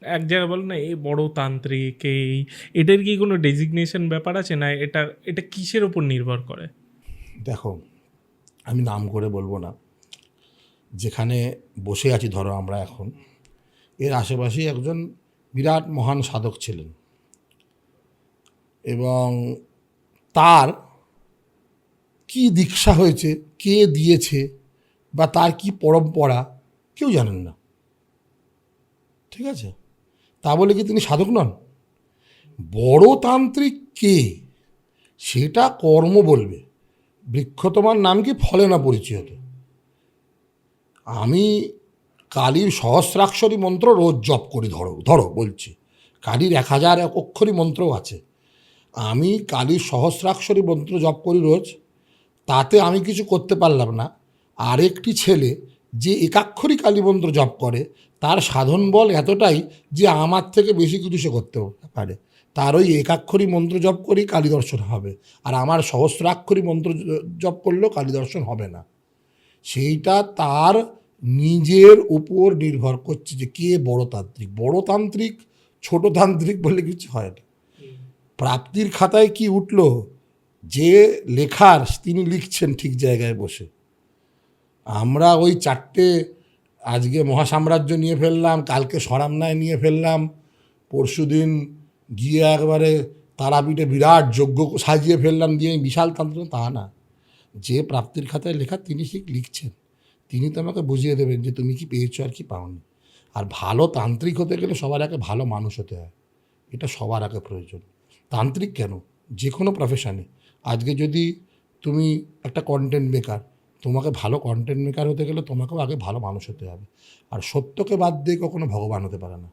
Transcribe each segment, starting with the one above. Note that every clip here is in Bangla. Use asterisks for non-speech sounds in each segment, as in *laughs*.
এক জায়গায় বলে না, এই বড় তান্ত্রিক, এই, এটার কি কোনো ডেজিগনেশন ব্যাপার আছে না এটা এটা কিসের ওপর নির্ভর করে? দেখো, আমি নাম করে বলব না। যেখানে বসে আছি ধরো আমরা এখন, এর আশেপাশেই একজন বিরাট মহান সাধক ছিলেন। এবং তার কি দীক্ষা হয়েছে, কে দিয়েছে, বা তার কি পরম্পরা, কেউ জানেন না। ঠিক আছে? তা বলে কি তিনি সাধক নন? বড় তান্ত্রিক কে? সেটা কর্ম বলবে। বৃক্ষ তোমার নাম কি ফলে না পরিচিত আমি কালীর সহস্রাক্ষরী মন্ত্র রোজ জপ করি, ধরো ধরো বলছি। কালীর এক হাজার এক অক্ষরী মন্ত্রও আছে। আমি কালীর সহস্রাক্ষরী মন্ত্র জপ করি রোজ। তাতে আমি কিছু করতে পারলাম না। আরেকটি ছেলে যে একাক্ষরী কালী মন্ত্র জপ করে তার সাধন বল এতটাই যে আমার থেকে বেশি কিছু সে করতে পারে। তার ওই একাক্ষরী মন্ত্র জপ করেই কালী দর্শন হবে। আর আমার সহস্রাক্ষরী মন্ত্র জপ করলেও কালী দর্শন হবে না। সেইটা তার নিজের উপর নির্ভর করছে যে কে বড় তান্ত্রিক। বড় তান্ত্রিক, ছোট তান্ত্রিক বলে কিছু হয় না। প্রাপ্তির খাতায় কি উঠল? যে লেখার তিনি লিখছেন ঠিক জায়গায় বসে। আমরা ওই চারটে আজকে মহাসাম্রাজ্য নিয়ে ফেললাম, কালকে সরামনায় নিয়ে ফেললাম, পরশুদিন গিয়ে একবারে তারাপীঠে বিরাট যজ্ঞ সাজিয়ে ফেললাম দিয়ে বিশাল তন্ত্র। তা না, যে প্রাপ্তির খাতায় লেখা তিনি ঠিক লিখছেন। তিনি তোমাকে বুঝিয়ে দেবেন যে তুমি কি পেয়েছ আর কি পাওনি। আর ভালো তান্ত্রিক হতে গেলে সবার আগে ভালো মানুষ হতে হয়, এটা সবার আগে প্রয়োজন। তান্ত্রিক কেন? যে কোনো প্রফেশনে আজকে যদি তুমি একটা কন্টেন্ট মেকার তোমাকে ভালো কন্টেন্ট মেকার হতে গেলে তোমাকেও আগে ভালো মানুষ হতে হবে। আর সত্যকে বাদ দিয়ে কখনো ভগবান হতে পারে না।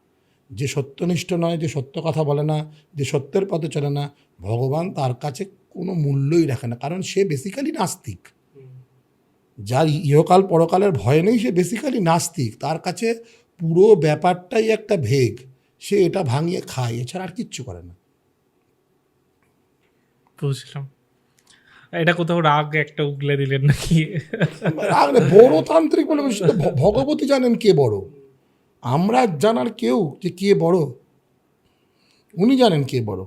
যে সত্যনিষ্ঠ নয়, যে সত্য কথা বলে না, যে সত্যের পথে চলে না, ভগবান তার কাছে কোনো মূল্যই রাখে না। কারণ সে বেসিক্যালি নাস্তিক। যার ইহকাল পরকালের ভয় নেই, সে বেসিক্যালি নাস্তিক। তার কাছে পুরো ব্যাপারটাই একটা ভেগ। সে এটা ভাঙিয়ে খায়। এছাড়া আর কিচ্ছু করে না। বুঝলাম। এটা কোথাও রাগ একটা উগলে দিলেন নাকি? রাগ বড় তান্ত্রিক বলে ভগবতী জানেন কে বড়? আমরা জানার কেউ যে কে বড়? উনি জানেন কে বড়।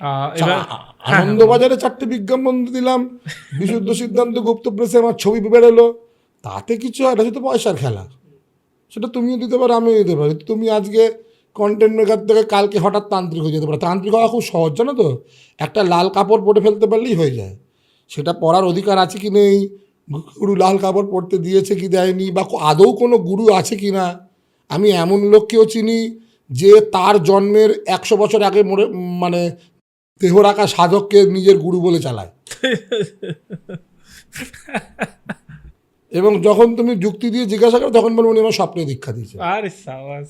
আহ, এবার আ- আনন্দবাজারে চারটে বিজ্ঞাপন দিলাম বিশুদ্ধ সিদ্ধান্ত গুপ্ত প্রেসে আমার ছবি বেরোলো। তাতে কিছু হয় না সেটা পয়সার খেলা। সেটা তুমিও দিতে পারো আমিও দিতে পারি। তুমি আজকে কন্টেন্ট মেকার থেকে কালকে হঠাৎ তান্ত্রিক হয়ে যেতে পারে। তান্ত্রিক হওয়া খুব সহজ, জানো তো? একটা লাল কাপড় পরে ফেলতে পারলেই হয়ে যায়। সেটা পরার অধিকার আছে কি নেই? গুরু লাল কাপড় পরতে দিয়েছে কি দেয়নি? বা আদৌ কোনো গুরু আছে কি না? আমি এমন লোককেও চিনি যে তার জন্মের একশো বছর আগে মরে মানে দেহ রাখা সাধককে নিজের গুরু বলে চালায়। *laughs* এবং যখন তুমি যুক্তি দিয়ে জিজ্ঞাসা করো তখন বলব উনি আমার স্বপ্নে দীক্ষা দিয়েছে। আরে সাবাস।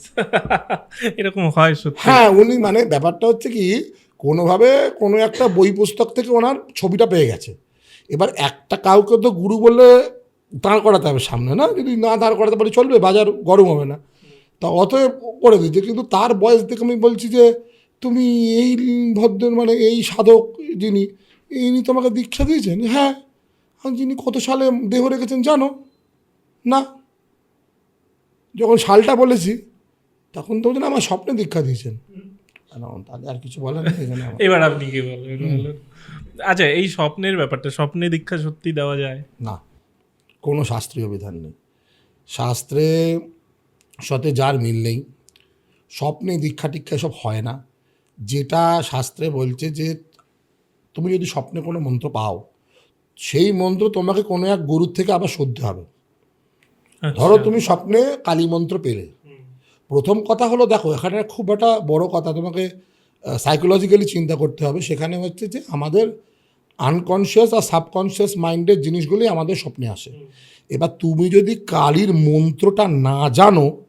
*laughs* এরকম হয় সত্যি। হ্যাঁ উনি মানে ব্যাপারটা হচ্ছে কি কোনোভাবে কোনো একটা বই পুস্তক থেকে ওনার ছবিটা পেয়ে গেছে। এবার একটা কাউকে তো গুরু বলে দাঁড় করাতে হবে সামনে না? যদি না দাঁড় করাতে পারি চলবে বাজার গরম হবে না। তা অতএব করে দিচ্ছে কিন্তু তার বয়স দেখে আমি বলছি যে তুমি এই ভদ্রের মানে এই সাধক যিনি ইনি তোমাকে দীক্ষা দিয়েছেন? হ্যাঁ। যিনি কত সালে দেহ রেখেছেন জানো? না। যখন সালটা বলেছি তখন তো বলছেন আমার স্বপ্নে দীক্ষা দিয়েছেন। তাহলে আর কিছু বলার নেই এবার আপনি কি বলবেন বলুন। আচ্ছা এই স্বপ্নের ব্যাপারটা স্বপ্নে দীক্ষা সত্যি দেওয়া যায়? না কোনো শাস্ত্রীয় বিধান নেই। শাস্ত্রে সাথে যার মিল নেই স্বপ্নে দীক্ষা টিক্ষা সব হয় না। যেটা শাস্ত্রে বলছে যে তুমি যদি স্বপ্নে কোনো মন্ত্র পাও সেই মন্ত্র তোমাকে কোনো এক গুরুর থেকে আবার শুদ্ধ হবে। ধরো তুমি স্বপ্নে কালী মন্ত্র পেলে। প্রথম কথা হলো দেখো এখানে খুব একটা বড় কথা তোমাকে সাইকোলজিক্যালি চিন্তা করতে হবে। সেখানে হচ্ছে যে আমাদের আনকনসিয়াস আর সাবকনসিয়াস মাইন্ডের জিনিসগুলি আমাদের স্বপ্নে আসে। এবার তুমি যদি কালীর মন্ত্রটা না জানো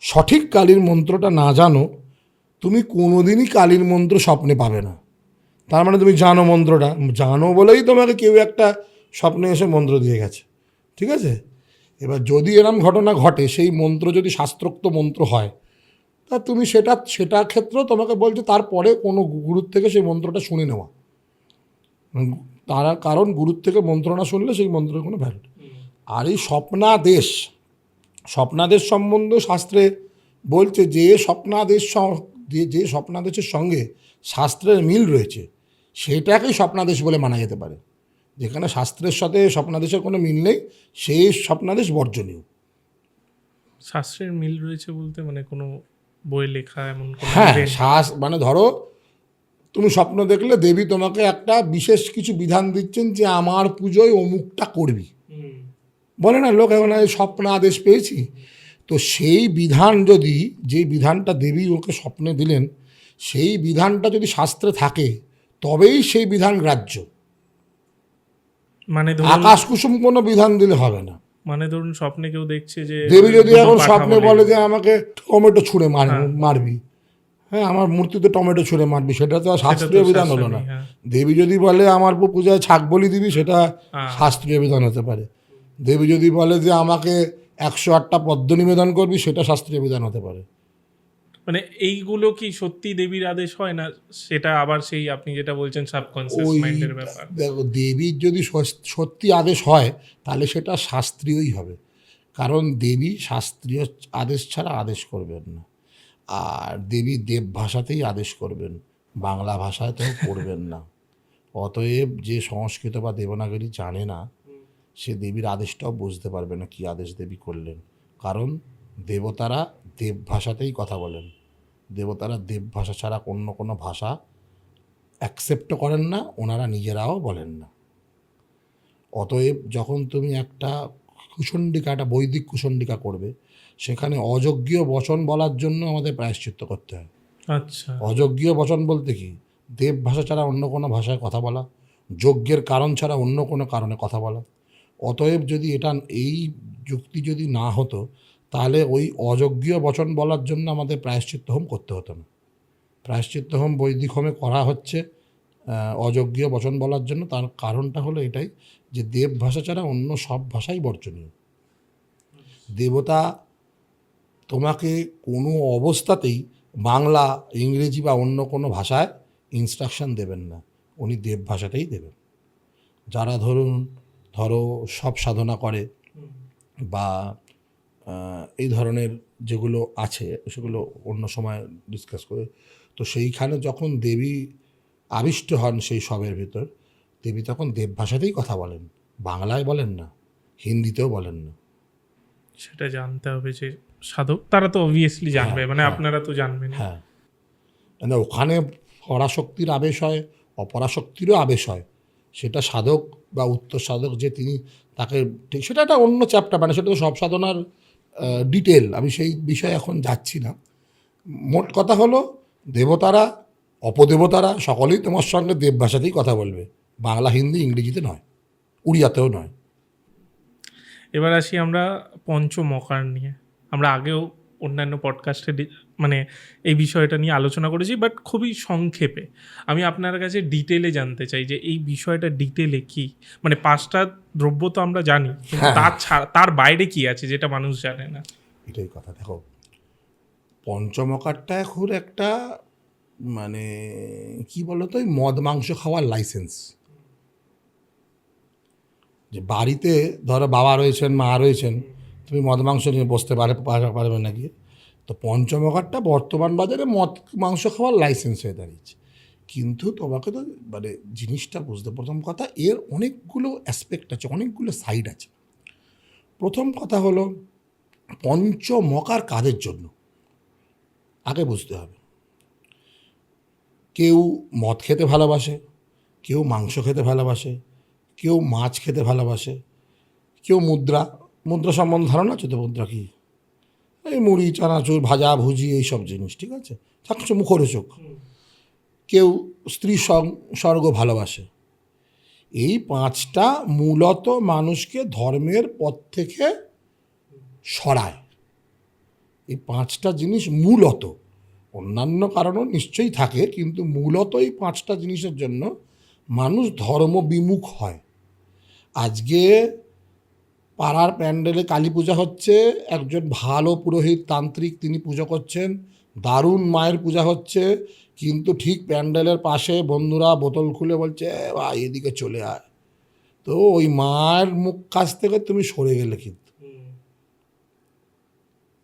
সঠিক কালীর মন্ত্রটা না জানো তুমি কোনোদিনই কালীর মন্ত্র স্বপ্নে পাবে না। তার মানে তুমি জানো মন্ত্রটা। জানো বলেই তোমাকে কেউ একটা স্বপ্নে এসে মন্ত্র দিয়ে গেছে। ঠিক আছে? এবার যদি এরম ঘটনা ঘটে সেই মন্ত্র যদি শাস্ত্রোক্ত মন্ত্র হয় তা তুমি সেটা সেটা ক্ষেত্রেও তোমাকে বলছে তারপরে কোনো গুরুর থেকে সেই মন্ত্রটা শুনে নেওয়া। তারা কারণ গুরুর থেকে মন্ত্র না শুনলে সেই মন্ত্রের কোনো ভ্যালু আর এই স্বপ্নাদেশ স্বপ্নাদেশ সম্বন্ধে শাস্ত্রে বলছে যে স্বপ্নাদেশ যে- যে স্বপ্নাদেশের সঙ্গে শাস্ত্রের মিল রয়েছে সেটাকেই স্বপ্নাদেশ বলে মানা যেতে পারে। যেখানে শাস্ত্রের সাথে স্বপ্নাদেশের কোনো মিল নেই সেই স্বপ্নাদেশ বর্জনীয়। শাস্ত্রের মিল রয়েছে বলতে মানে কোনো বই লেখা এমন হ্যাঁ? শ্বাস মানে ধরো তুমি স্বপ্ন দেখলে দেবী তোমাকে একটা বিশেষ কিছু বিধান দিচ্ছেন যে আমার পুজোয় অমুকটা করবি। বলে না লোক এখন স্বপ্ন আদেশ পেয়েছি। তো সেই বিধান যদি যে বিধানটা দেবী ওকে স্বপ্নে দিলেন সেই বিধানটা যদি শাস্ত্রে থাকে তবেই সেই বিধান গ্রাহ্য। মানে আকাশ কুসুম কোনো বিধান দিলে হবে না। মানে ধরুন স্বপ্নে কেউ দেখছে যে দেবী যদি এখন স্বপ্নে বলে যে আমাকে টমেটো ছুঁড়ে মার মারবি। হ্যাঁ আমার মূর্তিতে টমেটো ছুঁড়ে মারবি সেটা তো আর শাস্ত্রীয় বিধান হলো না। হ্যাঁ। দেবী যদি বলে আমার পূজায় ছাগ বলি দিবি সেটা হ্যাঁ। শাস্ত্রীয় বিধান হতে পারে। দেবী যদি বলে যে আমাকে একশো আটটা পদ্ম নিবেদন করবি সেটা শাস্ত্রীয় বিধান হতে পারে। মানে এইগুলো কি সত্যি দেবীর আদেশ হয় না? সেটা আবার সেই আপনি যেটা বলছেন সাবকনসিয়াস মাইন্ডের ব্যাপার। দেখো দেবীর যদি সত্যি আদেশ হয় তাহলে সেটা শাস্ত্রীয়ই হবে। কারণ দেবী শাস্ত্রীয় আদেশ ছাড়া আদেশ করবেন না। আর দেবী দেব ভাষাতেই আদেশ করবেন। বাংলা ভাষায় তো করবেন না। অতএব যে সংস্কৃত বা দেবনাগরী জানে না সে দেবীর আদেশটাও বুঝতে পারবে না কী আদেশ দেবী করলেন। কারণ দেবতারা দেব ভাষাতেই কথা বলেন। দেবতারা দেব ভাষা ছাড়া অন্য কোনো ভাষা অ্যাকসেপ্টও করেন না ওনারা নিজেরাও বলেন না। অতএব যখন তুমি একটা কুসণ্ডিকা একটা বৈদিক কুসণ্ডিকা করবে সেখানে অযোগ্য বচন বলার জন্য আমাদের প্রায়শ্চিত্ত করতে হয়। আচ্ছা। অযোগ্য বচন বলতে কি? দেব ভাষা ছাড়া অন্য কোনো ভাষায় কথা বলা যজ্ঞের কারণ ছাড়া অন্য কোনো কারণে কথা বলা। অতএব যদি এটা এই যুক্তি যদি না হতো তাহলে ওই অযোগ্য বচন বলার জন্য আমাদের প্রায়শ্চিত্ত হোম করতে হতো না। প্রায়শ্চিত্ত হোম বৈদিক হোমে করা হচ্ছে অযোগ্য বচন বলার জন্য। তার কারণটা হলো এটাই যে দেব ভাষা ছাড়া অন্য সব ভাষাই বর্জনীয়। দেবতা তোমাকে কোনো অবস্থাতেই বাংলা, ইংরেজি বা অন্য কোনো ভাষায় ইনস্ট্রাকশন দেবেন না। উনি দেব ভাষাতেই দেবেন। যারা ধরুন, ধরো সব সাধনা করে বা এই ধরনের যেগুলো আছে সেগুলো অন্য সময় ডিসকাস করে। তো সেইখানে যখন দেবী আবিষ্ট হন সেই সবের ভিতর দেবী তখন দেব ভাষাতেই কথা বলেন বাংলায় বলেন না হিন্দিতেও বলেন না। সেটা জানতে হবে যে সাধক তারা তো অবভিয়াসলি জানবে মানে আপনারা তো জানবেন। হ্যাঁ। মানে ওখানে পরাশক্তির আবেশ হয় অপরাশক্তিরও আবেশ হয়। সেটা সাধক বা উত্তর সাধক যে তিনি তাকে ঠিক সেটা একটা অন্য চ্যাপ্টার মানে সেটা তো সব সাধনার ডিটেল আমি সেই বিষয়ে এখন যাচ্ছি না। মোট কথা হলো, দেবতারা, অপদেবতারা সকলেই তোমার সঙ্গে দেব ভাষাতেই কথা বলবে। বাংলা, হিন্দি, ইংরেজিতে নয়, উড়িয়াতেও নয়। এবার আসি আমরা পঞ্চমকার নিয়ে। আমরা আগেও অন্যান্য পডকাস্টে মানে এই বিষয়টা নিয়ে আলোচনা করেছি বাট খুবই সংক্ষেপে। আমি আপনার কাছে ডিটেলে জানতে চাই যে এই বিষয়টা ডিটেলে কি? মানে পাঁচটা দ্রব্য তো আমরা জানি কিন্তু হ্যাঁ। তার ছাড়া তার বাইরে কি আছে যেটা মানুষ জানে না? এটাই কথা দেখো পঞ্চমকারটা এখন একটা মানে কি বলতো ওই মদ মাংস খাওয়ার লাইসেন্স যে বাড়িতে ধরো বাবা রয়েছেন মা রয়েছেন তুমি মদ মাংস নিয়ে বসতে পারে পার- পারবে নাকি তো পঞ্চম পঞ্চমকারটা বর্তমান বাজারে মদ, মাংস খাওয়ার লাইসেন্স হয়ে দাঁড়িয়েছে। কিন্তু তোমাকে তো মানে জিনিসটা বুঝতে, প্রথম কথা এর অনেকগুলো অ্যাসপেক্ট আছে, অনেকগুলো সাইড আছে। প্রথম কথা হলো পঞ্চমকার কাদের জন্য? আগে বুঝতে হবে। কেউ মদ খেতে ভালোবাসে, কেউ মাংস খেতে ভালোবাসে, কেউ মাছ খেতে ভালোবাসে, কেউ মুদ্রা মুদ্রা সম্বন্ধে ধারণা আছে তো মুদ্রা কি? এই মুড়ি, চানাচুর, ভাজা, ভুজি এইসব জিনিস, ঠিক আছে? থাকছে মুখরোচক। কেউ স্ত্রী স্বর্গ ভালোবাসে। এই পাঁচটা মূলত মানুষকে ধর্মের পথ থেকে সরায়। এই পাঁচটা জিনিস মূলত। অন্যান্য কারণও নিশ্চয়ই থাকে, কিন্তু মূলত এই পাঁচটা জিনিসের জন্য মানুষ ধর্ম বিমুখ হয়। আজকে পাড়ার প্যান্ডেলে কালী পূজা হচ্ছে, একজন ভালো পুরোহিত তান্ত্রিক তিনি পুজো করছেন, দারুণ মায়ের পূজা হচ্ছে, কিন্তু ঠিক প্যান্ডেলের পাশে বন্ধুরা বোতল খুলে বলছে, "এ ভাই, এদিকে চলে আয়। তো ওই মায়ের মুখ কাছ থেকে তুমি সরে গেলে কিন্তু।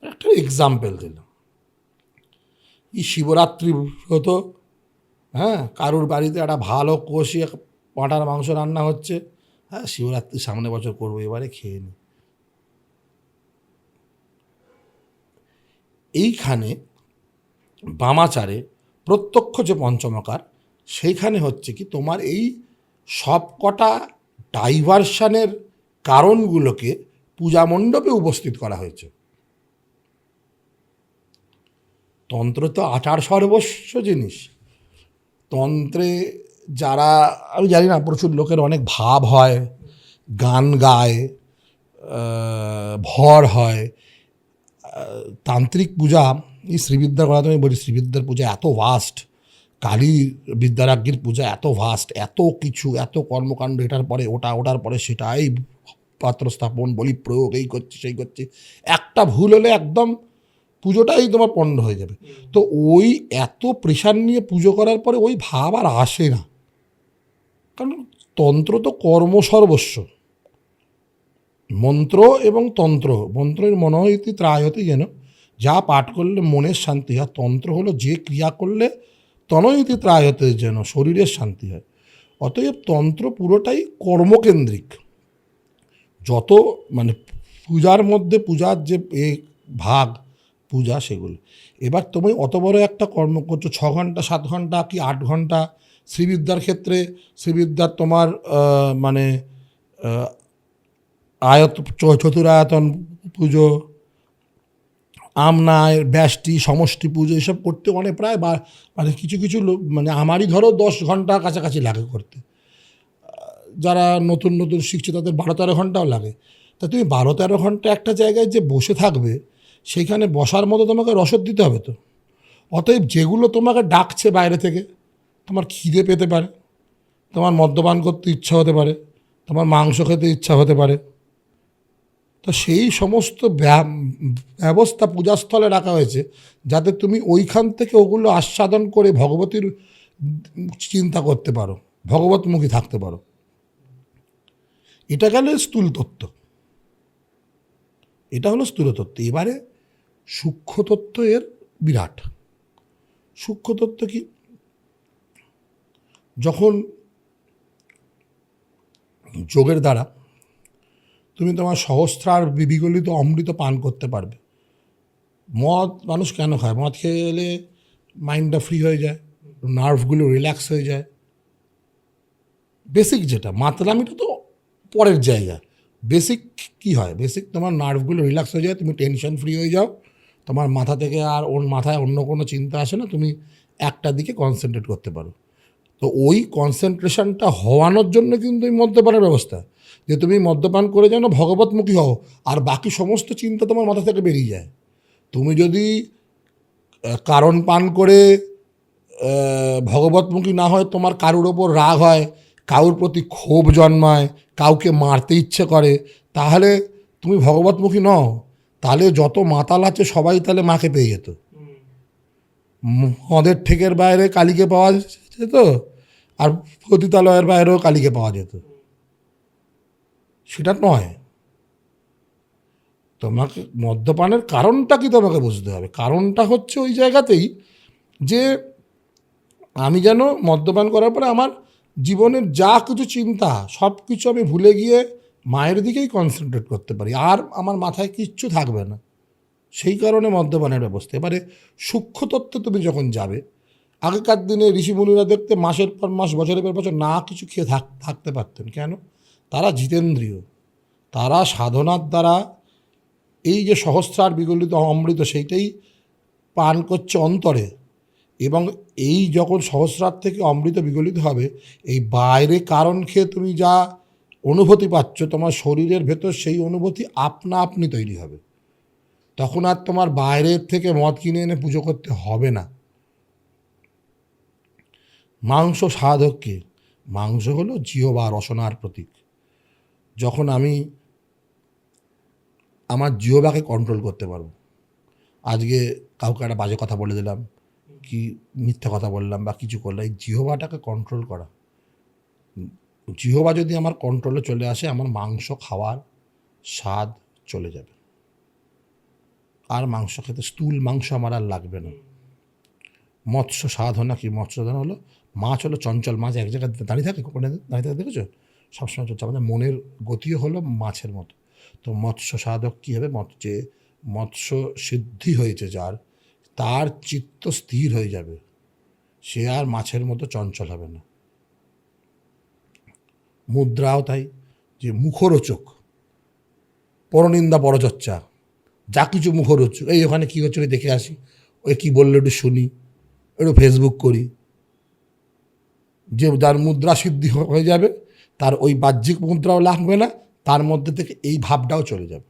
একটা এক্সাম্পল দিলাম। কি শিবরাত্রি হতো হ্যাঁ? কারুর বাড়িতে একটা ভালো কষিয়ে পাঁটার মাংস রান্না হচ্ছে। হ্যাঁ শিবরাত্রি সামনে বছর করব, এবারে খেয়ে নি। এইখানে বামাচারে প্রত্যক্ষ যে পঞ্চমকার, সেইখানে হচ্ছে কি, তোমার এই সব কটা ডাইভারশনের কারণগুলোকে পূজা মণ্ডপে উপস্থিত করা হয়েছে। তন্ত্র তো আচার সর্বস্ব জিনিস। তন্ত্রে যারা, আমি জানি না, প্রচুর লোকের অনেক ভাব হয়, গান গায় ভর হয়। তান্ত্রিক পূজা, এই শ্রীবিদ্যার কথা তুমি বলি, শ্রীবিদ্যার পূজা এত ভাস্ট কালী বিদ্যারাজ্ঞীর পূজা এত ভাস্ট এত কিছু, এত কর্মকাণ্ড, এটার পরে ওটা, ওটার পরে সেটা এই পাত্র স্থাপন, বলি প্রয়োগ, এই করছে, সেই করছে। একটা ভুল হলে একদম পুজোটাই তোমার পণ্ড হয়ে যাবে। তো ওই এত প্রেশার নিয়ে পুজো করার পরে ওই ভাব আর আসে না। কারণ তন্ত্র তো কর্ম সর্বস্ব। মন্ত্র এবং তন্ত্র, মন্ত্রের মনোহতি ত্রায়তি যেন যা পাঠ করলে মনের শান্তি হয়, তন্ত্র হলো যে ক্রিয়া করলে তনয়তি ত্রায়তে যেন শরীরের শান্তি হয়। অতএব তন্ত্র পুরোটাই কর্মকেন্দ্রিক। যত মানে পূজার মধ্যে পূজার যে ভাগ, পূজা সেগুলো। এবার তুমি অত বড় একটা কর্ম করছ, ছ ঘণ্টা, সাত ঘণ্টা কি আট ঘণ্টা শ্রীবিদ্যার ক্ষেত্রে, শ্রীবিদ্যার তোমার মানে আয়ত চতুরায়তন পুজো, আমনায়, ব্যষ্টি, সমষ্টি পুজো, এসব করতে অনেক প্রায় বা মানে কিছু কিছু লোক মানে আমারই ধরো দশ ঘণ্টা কাছাকাছি লাগে করতে। যারা নতুন নতুন শিখছে তাদের বারো তেরো ঘন্টাও লাগে। তা তুমি বারো তেরো ঘণ্টা একটা জায়গায় যে বসে থাকবে সেইখানে বসার মতো তোমাকে রসদ দিতে হবে তো? অতএব যেগুলো তোমাকে ডাকছে বাইরে থেকে তোমার খিদে পেতে পারে, তোমার মদ্যপান করতে ইচ্ছা হতে পারে, তোমার মাংস খেতে ইচ্ছা হতে পারে। তো সেই সমস্ত ব্যা- ব্যবস্থা পূজাস্থলে রাখা হয়েছে, যাতে তুমি ওইখান থেকে ওগুলো আস্বাদন করে ভগবতীর চিন্তা করতে পারো, ভগবতমুখী থাকতে পারো। এটা গেল স্থূল তত্ত্ব। এটা হলো স্থূল তত্ত্ব। এবারে সূক্ষ্ম তত্ত্ব এর বিরাট। সূক্ষ্ম তত্ত্ব কি? যখন যোগের দ্বারা তুমি তোমার সহস্রার বি- বিগলিত অমৃত পান করতে পারবে। মদ মানুষ কেন খায়? মদ খেয়ে এলে মাইন্ডটা ফ্রি হয়ে যায় নার্ভগুলো রিল্যাক্স হয়ে যায়। বেসিক যেটা, মাতলামিটা তো পরের জায়গা। বেসিক কি হয়? বেসিক তোমার নার্ভগুলো রিল্যাক্স হয়ে যায়, তুমি টেনশন ফ্রি হয়ে যাও। তোমার মাথা থেকে আর ওর মাথায় অন্য কোনো চিন্তা আসে না, তুমি একটা দিকে কনসেন্ট্রেট করতে পারো। তো ওই কনসেন্ট্রেশনটা হওয়ানোর জন্য কিন্তু এই মদ্যপানের ব্যবস্থা। যে তুমি মদ্যপান করে যেন ভগবতমুখী হও আর বাকি সমস্ত চিন্তা তোমার মাথা থেকে বেরিয়ে যায়। তুমি যদি কারণ পান করে ভগবতমুখী না হয় তোমার কারুর ওপর রাগ হয় কারুর প্রতি ক্ষোভ জন্মায় কাউকে মারতে ইচ্ছে করে তাহলে তুমি ভগবতমুখী নও। তাহলে যত মাতাল আছে সবাই তাহলে মাকে পেয়ে যেত। মদের ঠেকের বাইরে কালীকে পাওয়া যেত আর পতিতালয়ের বাইরেও কালীকে পাওয়া যেত। সেটা নয়। তোমাকে মদ্যপানের কারণটা কি তোমাকে বুঝতে হবে? কারণটা হচ্ছে ওই জায়গাতেই যে আমি যেন মদ্যপান করার পরে আমার জীবনের যা কিছু চিন্তা, সব কিছু আমি ভুলে গিয়ে মায়ের দিকেই কনসেন্ট্রেট করতে পারি। আর আমার মাথায় কিচ্ছু থাকবে না। সেই কারণে মদ্যপানের ব্যবস্থা। এবারে সূক্ষ্ম তত্ত্বে তুমি যখন যাবে আগেকার দিনে ঋষিমুনিরা দেখতে মাসের পর মাস, বছরের পর বছর না কিছু খেয়ে থাক, থাকতে পারতেন। কেন? তারা জিতেন্দ্রীয়। তারা সাধনার দ্বারা এই যে সহস্রার বিগলিত অমৃত, সেইটাই পান করছে অন্তরে। এবং এই যখন সহস্রার থেকে অমৃত বিগলিত হবে, এই বাইরে কারণ খেয়ে তুমি যা অনুভূতি পাচ্ছ, তোমার শরীরের ভেতর সেই অনুভূতি আপনা আপনি তৈরি হবে। তখন আর তোমার বাইরের থেকে মদ কিনে এনে পুজো করতে হবে না। মাংস সাধককে, মাংস হলো জিও বা রসনার প্রতীক। যখন আমি আমার জিওবাকে কন্ট্রোল করতে পারব, আজকে কাউকে একটা বাজে কথা বলে দিলাম, কি মিথ্যা কথা বললাম বা কিছু করলাম, এই জিহবাটাকে কন্ট্রোল করা। জিহবা যদি আমার কন্ট্রোলে চলে আসে, আমার মাংস খাওয়ার স্বাদ চলে যাবে। আর মাংস খেতে, স্থূল মাংস আমার আর লাগবে না। মৎস্য সাধনা কি? মৎস্য সাধনা হলো মাছ হলো চঞ্চল মাছ, এক জায়গায় দাঁড়িয়ে থাকে কোনে দাঁড়িয়ে থাকে, দেখেছ? সবসময় চলছে। আমাদের মনের গতিও হলো মাছের মতো। তো মৎস্য সাধক কী হবে? যে মৎস্য সিদ্ধি হয়েছে যার, তার চিত্ত স্থির হয়ে যাবে। সে আর মাছের মতো চঞ্চল হবে না। মুদ্রাও তাই, যে মুখরোচক, পরনিন্দা পরচর্চা, যা কিছু মুখরোচক। এই ওখানে কী হচ্ছে? দেখে আসি। ওই কী বলল একটু শুনি, একটু ফেসবুক করি। যে যার মুদ্রা সিদ্ধি হয়ে যাবে, তার ওই বাহ্যিক মুদ্রাও লাগবে না, তার মধ্যে থেকে এই ভাবটাও চলে যাবে।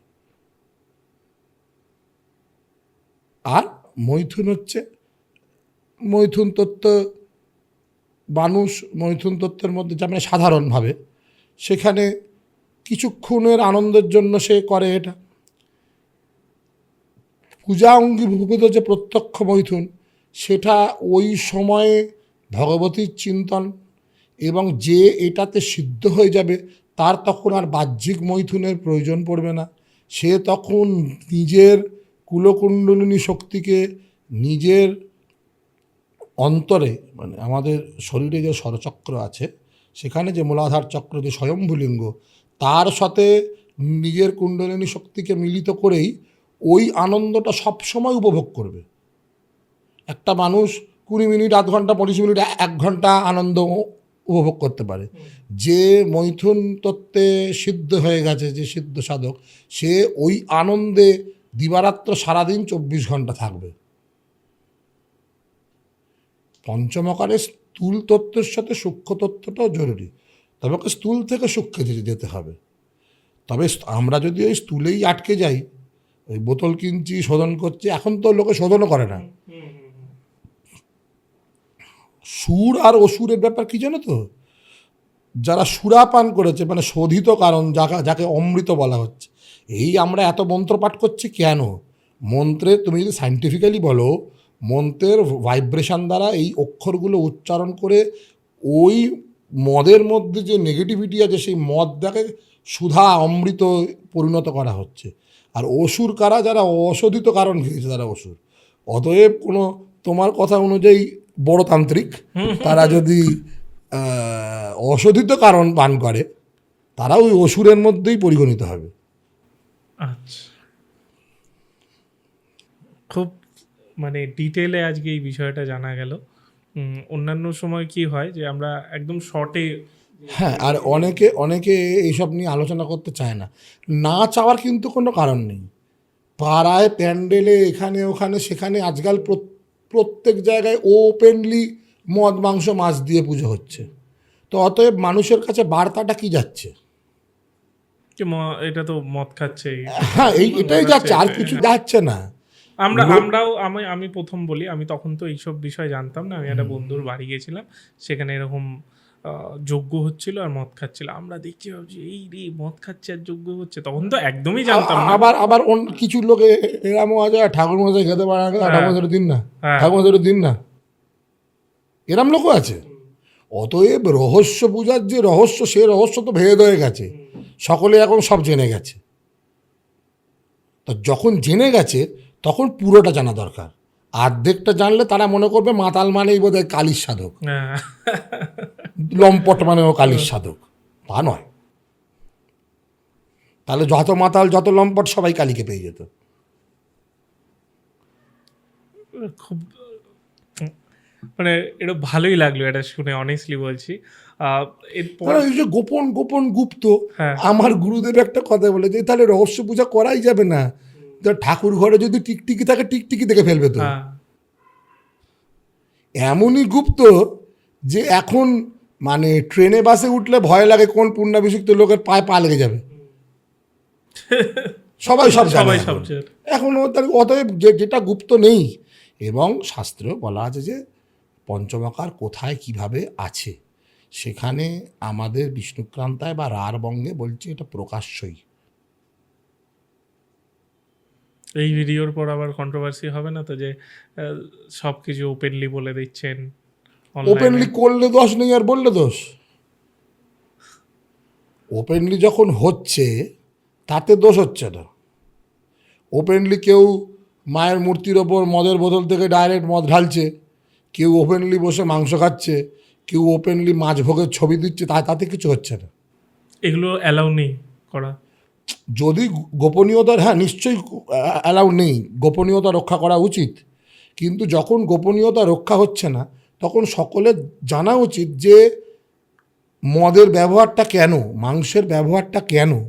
আর মৈথুন হচ্ছে, মৈথুন তত্ত্ব মানুষ, মৈথুন তত্ত্বের মধ্যে যেমন সাধারণভাবে, সেখানে কিছুক্ষণের আনন্দের জন্য সে করে এটা। পূজা অঙ্গীভূত যে প্রত্যক্ষ মৈথুন, সেটা ওই সময়ে ভগবতীর চিন্তন এবং যে এটাতে সিদ্ধ হয়ে যাবে, তার তখন আর বাহ্যিক মৈথুনের প্রয়োজন পড়বে না। সে তখন নিজের কুলকুণ্ডলিনী শক্তিকে নিজের অন্তরে মানে আমাদের শরীরে যে স্বরচক্র আছে, সেখানে যে মূলাধার চক্র, যে স্বয়ম্ভুলিঙ্গ, তার সাথে নিজের কুণ্ডলিনী শক্তিকে মিলিত করেই ওই আনন্দটা সবসময় উপভোগ করবে। একটা মানুষ কুড়ি মিনিট, আধ ঘণ্টা, পঁচিশ মিনিট, এক ঘণ্টা আনন্দ উপভোগ করতে পারে। যে মৈথুন তত্ত্বে সিদ্ধ হয়ে গেছে, যে সিদ্ধ সাধক, সে ওই আনন্দে দিবারাত্র সারাদিন চব্বিশ ঘণ্টা থাকবে। পঞ্চমকারে স্থূল তত্ত্বের সাথে সূক্ষ্ম তত্ত্বটাও জরুরি। তবে ওকে স্থূল থেকে সূক্ষ্মে যেতে- হবে। তবে আমরা যদি ওই স্থূলেই আটকে যাই, ওই বোতল কিনছি, শোধন করছি, এখন তো লোকে শোধনও করে না। সুর আর অসুরের ব্যাপার কি জানো তো? যারা সুরাপান করেছে মানে শোধিত কারণ, যাকে যাকে অমৃত বলা হচ্ছে, এই আমরা এত মন্ত্র পাঠ করছি কেন? মন্ত্রে তুমি যদি সাইন্টিফিক্যালি বলো, মন্ত্রের ভাইব্রেশন দ্বারা এই অক্ষরগুলো উচ্চারণ করে ওই মদের মধ্যে যে নেগেটিভিটি আছে, সেই মদটাকে সুধা, অমৃত পরিণত করা হচ্ছে। আর অসুর কারা? যারা অশোধিত কারণ খেয়েছে, তারা অসুর। অতএব কোনো তোমার কথা অনুযায়ী বড় তান্ত্রিক তারা যদি অশোধিত কারণ পান করে তারা ওই অসুরের মধ্যেই পরিগণিত হবে। আচ্ছা। খুব মানে ডিটেলে আজকে এই বিষয়টা জানা গেল। অন্যান্য সময় কি হয় যে আমরা একদম শর্টে হ্যাঁ আর অনেকে অনেকে এইসব নিয়ে আলোচনা করতে চায় না। না চাওয়ার কিন্তু কোনো কারণ নেই। পাড়ায় প্যান্ডেলে এখানে ওখানে সেখানে আজকাল প্রত- প্রত্যেক জায়গায় ওপেনলি মদ মাংস মাছ দিয়ে পুজো হচ্ছে। তো অতএব মানুষের কাছে বার্তাটা কি যাচ্ছে? এটা তো মদ খাচ্ছে। হ্যাঁ এই এটাই যাচ্ছে আর কিছু যাচ্ছে না। আমরা আমরাও আমি আমি প্রথম বলি আমি তখন তো এইসব বিষয় জানতাম না আমি একটা বন্ধুর বাড়ি গেছিলাম সেখানে এরকম যজ্ঞ হচ্ছিল আর মদ খাচ্ছিল। আমরা দেখছি ভাবছি এই রে মদ খাচ্ছে আর যজ্ঞ হচ্ছে। তখন তো একদমই জানতাম না। আবার আবার অন্য কিছু লোক এরমও আছে ঠাকুর মশাই খেতে পারে না ঠাকুর মশাই দিন না। হ্যাঁ। ঠাকুর মশাই দিন না। এরম লোকও আছে। অতএব রহস্য পূজার যে রহস্য সে রহস্য তো ভেদ হয়ে গেছে। সকলে এখন সব জেনে গেছে। তো যখন জেনে গেছে তখন পুরোটা জানা দরকার। আর্ধেকটা জানলে তারা মনে করবে মাতাল মানেই বোধ হয় কালির সাধক। হ্যাঁ। মানে ও কালির সাধক। তা নয়। তাহলে যত মাতাল যত লম্পট সবাই কালীকে পেয়ে যেত। খুব মানে এটা ভালোই লাগল এটা শুনে অনেস্টলি বলছি। যে গোপন গোপন গুপ্ত হ্যাঁ। আমার গুরুদেব একটা কথা বলে যে তাহলে রহস্য পূজা করাই যাবে না। ঠাকুর ঘরে যদি টিকটিকি থাকে টিকটিকি দেখে ফেলবে তো? হ্যাঁ। এমনই গুপ্ত যে এখন মানে ট্রেনে বাসে উঠলে ভয় লাগে কোন পুণ্যাভিষিক্ত লোকের পায়ে পা লেগে যাবে *laughs* সবাই সব সবাই। এখনও তার অতএব যে যেটা গুপ্ত নেই এবং শাস্ত্রেও বলা আছে যে পঞ্চমকার কোথায় কীভাবে আছে সেখানে আমাদের বিষ্ণুক্রান্তায় বা রার বঙ্গে বলছে এটা প্রকাশ্যই এই ভিডিওর পর আবার কন্ট্রোভার্সি হবে না তো যে সব কিছু ওপেনলি বলে দিচ্ছেন। ওপেনলি করলে দোষ নেই আর বললে দোষ। ওপেনলি যখন হচ্ছে তাতে দোষ হচ্ছে না। ওপেনলি কেউ মায়ের মূর্তির ওপর মদের বোতল থেকে ডাইরেক্ট মদ ঢালছে কেউ ওপেনলি বসে মাংস খাচ্ছে কেউ ওপেনলি মাছ ভোগের ছবি দিচ্ছে তা তাতে কিছু হচ্ছে না। এগুলো অ্যালাউ নেই করা। যদি গোপনীয়তার হ্যাঁ নিশ্চয়ই অ্যালাউ নেই। গোপনীয়তা রক্ষা করা উচিত। কিন্তু যখন গোপনীয়তা রক্ষা হচ্ছে না তখন সকলের জানা উচিত যে মদের ব্যবহারটা কেন মাংসের ব্যবহারটা কেন।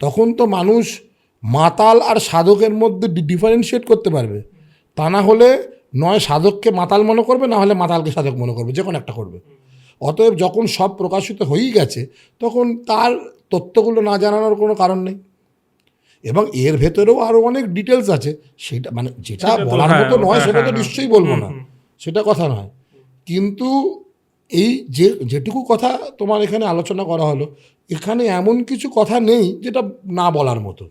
তখন তো মানুষ মাতাল আর সাধকের মধ্যে ডিফারেন্সিয়েট করতে পারবে। তা না হলে নয় সাধককে মাতাল মনে করবে না হলে মাতালকে সাধক মনে করবে যে কোনো একটা করবে। অতএব যখন সব প্রকাশিত হয়েই গেছে তখন তার তথ্যগুলো না জানানোর কোনো কারণ নেই। এবং এর ভেতরেও আরও অনেক ডিটেলস আছে। সেটা মানে যেটা বলার হ্যাঁ, মতো নয় সেটা তো হ্যাঁ, নিশ্চয়ই বলব না। সেটা কথা নয়। কিন্তু এই যে, যেটুকু কথা তোমার এখানে আলোচনা করা হলো, এখানে এমন কিছু কথা নেই যেটা না বলার মতো।